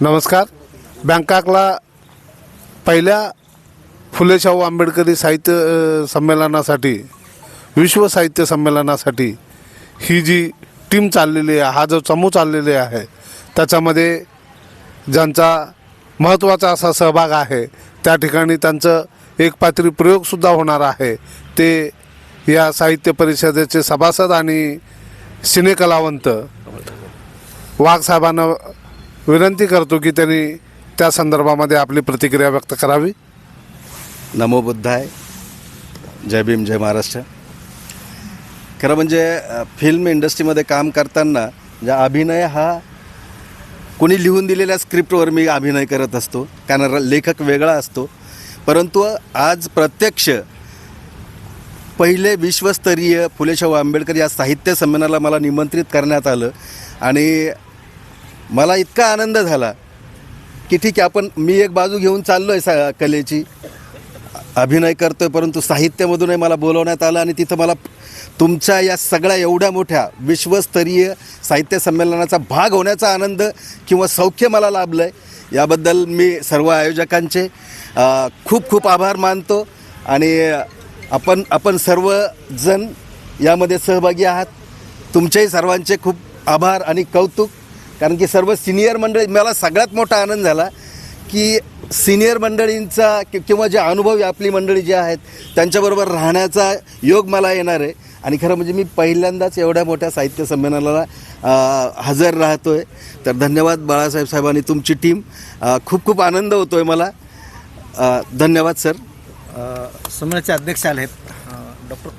नमस्कार. बँकॉकला पहिल्या फुले शाहू आंबेडकरी साहित्य संमेलनासाठी विश्व साहित्य संमेलनासाठी ही जी टीम चाललेली आहे हा जो चमू चाललेली आहे त्याच्यामध्ये ज्यांचा महत्त्वाचा असा सहभाग आहे त्या ठिकाणी त्यांचं एक पात्री प्रयोगसुद्धा होणार आहे. ते या साहित्य परिषदेचे सभासद आणि सिनेकलावंत वाघसाहेबांना विनंती करतो की त्यांनी त्या संदर्भामध्ये आपली प्रतिक्रिया व्यक्त करावी. नमो बुद्धाय. जय भीम जय महाराष्ट्र. खरं म्हणजे फिल्म इंडस्ट्रीमध्ये काम करताना ज्या अभिनय हा कोणी लिहून दिलेल्या स्क्रिप्टवर मी अभिनय करत असतो कारण लेखक वेगळा असतो. परंतु आज प्रत्यक्ष पहिले विश्वस्तरीय फुले शाहू आंबेडकर या साहित्य संमेलनाला मला निमंत्रित करण्यात आलं. आणि मला इतका आनंद झाला की ठीक आहे आपण मी एक बाजू घेऊन चाललो आहे सा कलेची. अभिनय करतो आहे परंतु साहित्यामधूनही मला बोलवण्यात आलं आणि तिथं मला तुमच्या या सगळ्या एवढ्या मोठ्या विश्वस्तरीय साहित्य संमेलनाचा भाग होण्याचा आनंद किंवा सौख्य मला लाभलं आहे याबद्दल मी सर्व आयोजकांचे खूप खूप आभार मानतो आणि आपण आपण सर्वजण यामध्ये सहभागी आहात. तुमच्याही सर्वांचे खूप आभार आणि कौतुक. कारण की सर्व सिनियर मंडळी मला सगळ्यात मोठा आनंद झाला की सिनियर मंडळींचा कि- किंवा जे अनुभवी आपली मंडळी जे आहेत त्यांच्याबरोबर राहण्याचा योग मला येणार आहे. आणि खरं म्हणजे मी पहिल्यांदाच एवढ्या मोठ्या साहित्य संमेलनाला हजर राहतो आहे तर धन्यवाद बाळासाहेब साहेबांनी तुमची टीम खूप खूप आनंद होतो आहे मला धन्यवाद सर संमेलनाचे अध्यक्ष आले आहेत डॉक्टर